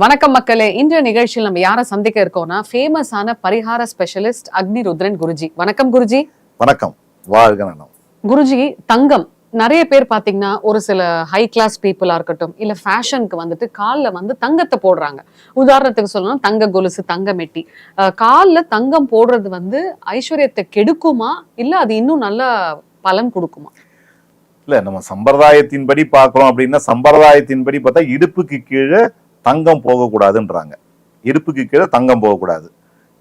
வணக்கம் மக்களே. இன்றைய நிகழ்ச்சியில் நம்ம யாரை சந்திக்க இருக்கோம்னா ஃபேமஸான பரிகார ஸ்பெஷலிஸ்ட் அக்னி ருத்ரன் குருஜி. வணக்கம் குருஜி. வணக்கம். வாழ்க குருஜி தங்கம். நிறைய பேர் பாத்தீங்கன்னா ஒரு சில ஹை கிளாஸ் பீப்புளா இருக்கட்டும் இல்ல ஃபேஷனுக்கு வந்துட்டு கால்ல வந்து தங்கத்தை போடுறாங்க. உதாரணத்துக்கு சொல்லணும் தங்க கொலுசு தங்க மெட்டி. கால்ல தங்கம் போடுறது வந்து ஐஸ்வர்யத்தை கெடுக்குமா? இல்ல அது இன்னும் நல்ல பலன் கொடுக்குமா? இல்ல நம்ம சம்பிரதாயத்தின்படி பார்க்கிறோம் அப்படின்னா சம்பிரதாயத்தின்படி பார்த்தா இடுப்புக்கு கீழே தங்கம் போகக்கூடாதுன்றாங்க. இடுப்புக்கு கீழே தங்கம் போகக்கூடாது.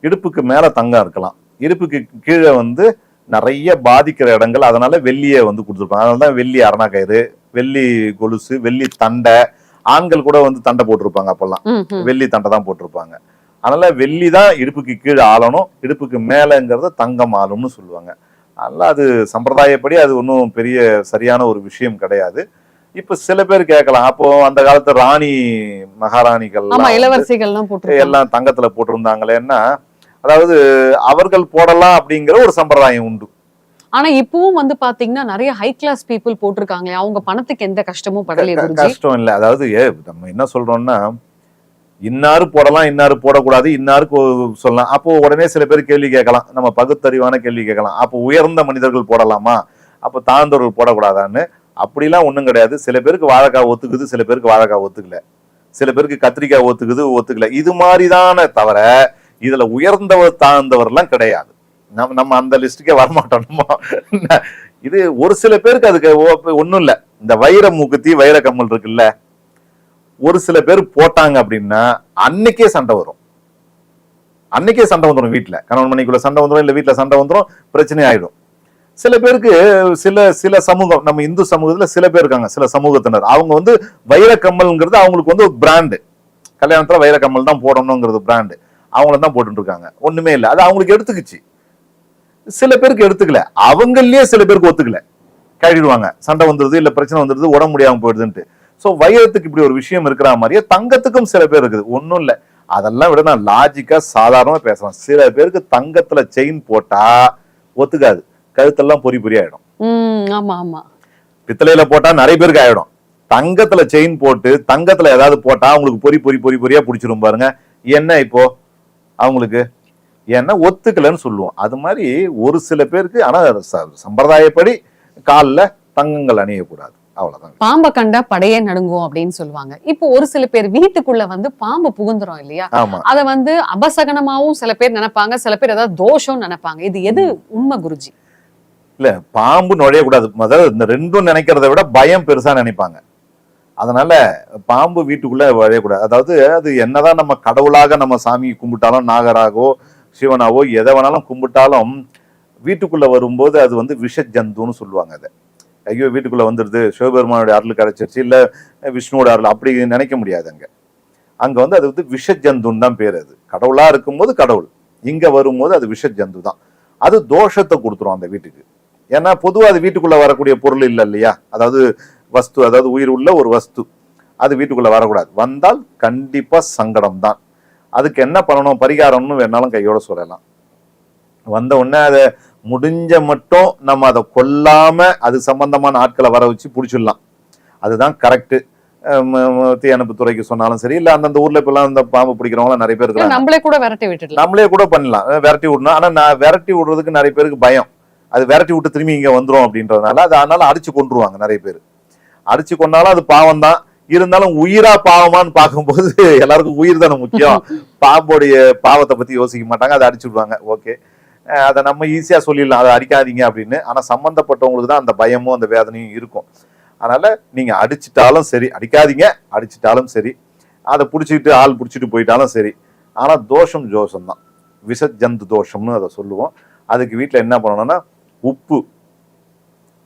இடுப்புக்கு மேல தங்கம் இருக்கலாம். இடுப்புக்கு கீழே வந்து நிறைய பாதிக்கிற இடங்கள் அதனால வெள்ளியை வந்து கொடுத்துருப்பாங்க. அதனால தான் வெள்ளி அரணாக்கயிறு வெள்ளி கொலுசு வெள்ளி தண்டை ஆண்கள் கூட வந்து தண்டை போட்டிருப்பாங்க அப்பெல்லாம். வெள்ளி தண்டை தான் போட்டிருப்பாங்க. அதனால வெள்ளி தான் இடுப்புக்கு கீழே ஆளணும் இடுப்புக்கு மேலங்கிறத தங்கம் ஆளும்னு சொல்லுவாங்க. அதனால அது சம்பிரதாயப்படி அது ஒன்றும் பெரிய சரியான ஒரு விஷயம் கிடையாது. இப்ப சில பேர் கேட்கலாம். அப்போ அந்த காலத்து ராணி மகாராணிகள் போட்டு எல்லாம் தங்கத்துல போட்டிருந்தாங்களேன்னா அதாவது அவர்கள் போடலாம் அப்படிங்கிற ஒரு சம்பிரதாயம் உண்டு. ஆனா இப்பவும் வந்து பாத்தீங்கன்னா நிறைய ஹை கிளாஸ் பீப்புள் போட்டிருக்காங்களே. அவங்க பணத்துக்கு எந்த கஷ்டமும் குருஜி. கஷ்டம் இல்லை. அதாவது நம்ம என்ன சொல்றோம்னா இன்னாரு போடலாம் இன்னாரு போடக்கூடாது இன்னாருக்கு சொல்லலாம். அப்போ உடனே சில பேர் கேள்வி கேட்கலாம். நம்ம பகுத்தறிவான கேள்வி கேட்கலாம். அப்போ உயர்ந்த மனிதர்கள் போடலாமா? அப்போ தாழ்ந்தவர்கள் போடக்கூடாதான்னு. அப்படிலாம் ஒன்றும் கிடையாது. சில பேருக்கு வாழைக்காய் ஒத்துக்குது சில பேருக்கு வாழைக்காய் ஒத்துக்கல. சில பேருக்கு கத்திரிக்காய் ஒத்துக்குது ஒத்துக்கல. இது மாதிரிதானே தவிர இதுல உயர்ந்தவர் தாழ்ந்தவர்லாம் கிடையாது. நம்ம நம்ம அந்த லிஸ்ட்டுக்கே வரமாட்டோம். நம்ம இது ஒரு சில பேருக்கு அதுக்கு ஒன்றும் இல்லை இல்ல. இந்த வைர மூக்குத்தி வைர கம்மல் இருக்குல்ல. ஒரு சில பேர் போட்டாங்க அப்படின்னா அன்னைக்கே சண்டை வரும். அன்னைக்கே சண்டை வந்துடும் வீட்டில் கணவன் மணிக்குள்ள சண்டை வந்துடும் இல்ல வீட்டில் சண்டை வந்துடும் பிரச்சனை ஆயிடும். சில பேருக்கு சில சில சமூகம் நம்ம இந்து சமூகத்துல சில பேர் இருக்காங்க சில சமூகத்தினர். அவங்க வந்து வைர கம்மல்ங்கிறது அவங்களுக்கு வந்து ஒரு பிராண்டு கல்யாணத்துல வைர கம்மல் தான் போடணுங்கிறது பிராண்டு அவங்கள தான் போட்டுட்டு இருக்காங்க. ஒண்ணுமே இல்லை. அது அவங்களுக்கு எடுத்துக்கிச்சு. சில பேருக்கு எடுத்துக்கல. அவங்களே சில பேருக்கு ஒத்துக்கல. கழிடுவாங்க சண்டை வந்துடுது இல்லை பிரச்சனை வந்துடுது உடம்பு முடியாமல் போயிடுதுன்ட்டு. ஸோ வைரத்துக்கு இப்படி ஒரு விஷயம் இருக்கிற மாதிரியே தங்கத்துக்கும் சில பேர் இருக்குது. ஒன்றும் இல்லை. அதெல்லாம் விட நான் லாஜிக்காக சாதாரணமாக பேசுகிறேன் சில பேருக்கு தங்கத்தில் செயின் போட்டால் ஒத்துக்காது. கழுத்தெல்லாம் பொறி பொறி ஆயிடும். உம் ஆமா ஆமா. பித்தளையில போட்டா நிறைய பேருக்கு ஆயிடும். தங்கத்துல செயின் போட்டு தங்கத்துல ஏதாவது போட்டா அவங்களுக்கு பொறி பொறி பொறி பொறியா பிடிச்சிரும் பாருங்க. என்ன இப்போ? அவங்களுக்கு ஏன்னா ஒத்துக்கலைன்னு சொல்லுவோம். அது மாதிரி ஒரு சில பேருக்கு ஆனா சம்பிரதாயப்படி கால்ல தங்கங்கள் அணியக்கூடாது. அவ்வளவுதான். பாம்பை கண்டா படையே நடுங்கும் அப்படின்னு சொல்லுவாங்க. இப்போ ஒரு சில பேர் வீட்டுக்குள்ள வந்து பாம்பு புகுந்துரும் இல்லையா? ஆமா. அத வந்து அபசகனமாவும் சில பேர் நினைப்பாங்க. சில பேர் ஏதாவது தோஷம் நினைப்பாங்க. இது எது உண்மை குருஜி? இல்ல பாம்பு நுழையக்கூடாது. முதல்ல இந்த ரெண்டும் நினைக்கிறத விட பயம் பெருசா நினைப்பாங்க. அதனால பாம்பு வீட்டுக்குள்ள வழையக்கூடாது அதாவது அது என்னதான் நம்ம கடவுளாக நம்ம சாமி கும்பிட்டாலும் நாகராகவோ சிவனாவோ எதை வேணாலும் கும்பிட்டாலும் வீட்டுக்குள்ள வரும்போது அது வந்து விஷ ஜந்துன்னு சொல்லுவாங்க அதை. ஐயோ வீட்டுக்குள்ள வந்துடுது. சிவபெருமானுடைய அருள் கிடைச்சிருச்சு. இல்ல விஷ்ணுவோட அருள். அப்படி நினைக்க முடியாது அங்க. அங்க வந்து அது வந்து விஷ ஜந்துன்னு தான் பேர் அது. கடவுளா இருக்கும்போது கடவுள். இங்க வரும்போது அது விஷ ஜந்து தான். அது தோஷத்தை கொடுத்துரும் அந்த வீட்டுக்கு. ஏன்னா பொதுவா அது வீட்டுக்குள்ள வரக்கூடிய பொருள் இல்லை இல்லையா? அதாவது வஸ்து அதாவது உயிர் உள்ள ஒரு வஸ்து. அது வீட்டுக்குள்ள வரக்கூடாது. வந்தால் கண்டிப்பா சங்கடம் தான் அதுக்கு என்ன பண்ணணும்? பரிகாரம்னு வேணாலும் கையோட சொல்லலாம். வந்த உடனே அதை முடிஞ்ச மட்டும் நம்ம அதை கொல்லாம அது சம்பந்தமான ஆட்களை வர வச்சு பிடிச்சிடலாம். அதுதான் கரெக்ட் தீயணைப்பு துறைக்கு சொன்னாலும் சரி இல்ல அந்தந்த ஊர்ல இப்பெல்லாம் இந்த பாம்பு பிடிக்கிறவங்க நிறைய பேர் நம்மளே கூட விரட்டி விட்டுடலாம். நம்மளே கூட பண்ணலாம். விரட்டி விடணும். ஆனா நான் விரட்டி விடுறதுக்கு நிறைய பேருக்கு பயம். அது விரட்டி விட்டு திரும்பி இங்க வந்துரும் அப்படின்றதுனால அது அதனால அடிச்சு கொண்டுருவாங்க நிறைய பேர். அடிச்சு கொண்டாலும் அது பாவம் தான் இருந்தாலும் உயிரா பாவமான்னு பார்க்கும்போது எல்லாருக்கும் உயிர் தானே முக்கியம். பாம்போடைய பாவத்தை பத்தி யோசிக்க மாட்டாங்க அதை அடிச்சு விடுவாங்க. ஓகே. அதை நம்ம ஈஸியா சொல்லிடலாம். அதை அடிக்காதீங்க அப்படின்னு. ஆனா சம்பந்தப்பட்டவங்களுக்கு தான் அந்த பயமும் அந்த வேதனையும் இருக்கும். அதனால நீங்க அடிச்சிட்டாலும் சரி அடிக்காதீங்க. அடிச்சிட்டாலும் சரி. அதை பிடிச்சிக்கிட்டு ஆள் பிடிச்சிட்டு போயிட்டாலும் சரி. ஆனா தோஷம் ஜோஷம் தான் விஷ ஜந்து தோஷம்னு அதை சொல்லுவோம். அதுக்கு வீட்டில் என்ன பண்ணணும்னா உப்பு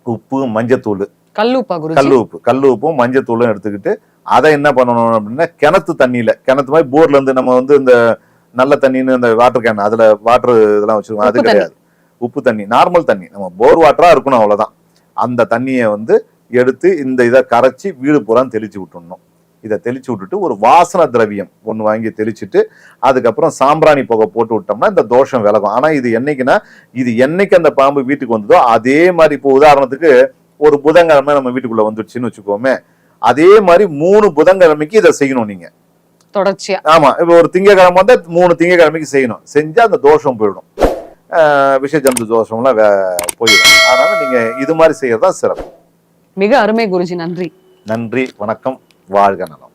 உப்பு மஞ்சத்தூள். கல்லுப்பா குருஜி? கல் உப்பு கல் உப்பும் மஞ்சத்தூளும் எடுத்துக்கிட்டு அதை என்ன பண்ணணும் அப்படின்னா கிணத்து தண்ணியில கிணத்து மாதிரி போர்ல இருந்து நம்ம வந்து இந்த நல்ல தண்ணின்னு இந்த வாட்டர் கேன் அதுல வாட்டர் இதெல்லாம் வச்சிருக்கோம் அது உப்பு தண்ணி. கிடையாது. உப்பு தண்ணி நார்மல் தண்ணி. நம்ம போர் வாட்டரா இருக்கணும் அவ்வளவுதான். அந்த தண்ணியை வந்து எடுத்து இந்த இதை கரைச்சி வீடு பூரா தெளிச்சு விட்டுடணும். இதை தெளிச்சு விட்டுட்டு ஒரு வாசன திரவியம் ஒன்று வாங்கி தெளிச்சுட்டு அதுக்கப்புறம் சாம்பிராணி புகை போட்டு விட்டோம்னா இந்த தோஷம் விலகும். ஆனா இது என்னைக்குன்னா இது என்னைக்கு அந்த பாம்பு வீட்டுக்கு வந்ததோ அதே மாதிரி இப்போ உதாரணத்துக்கு ஒரு புதன்கிழமை நம்ம வீட்டுக்குள்ள வந்துடுச்சுன்னு வச்சுக்கோமே அதே மாதிரி மூணு புதன்கிழமைக்கு இதை செய்யணும் நீங்க. தொடர்ச்சியா. ஆமா இப்போ ஒரு திங்கக்கிழமை வந்தா மூணு திங்கக்கிழமைக்கு செய்யணும். செஞ்சா அந்த தோஷம் போயிடும். ஆஹ் விஷ ஜந்து தோஷம்லாம் போயிடும். அதனால நீங்க இது மாதிரி செய்யறதா சிறப்பு. மிக அருமை குருஜி நன்றி. நன்றி வணக்கம். வாழ்க நலம்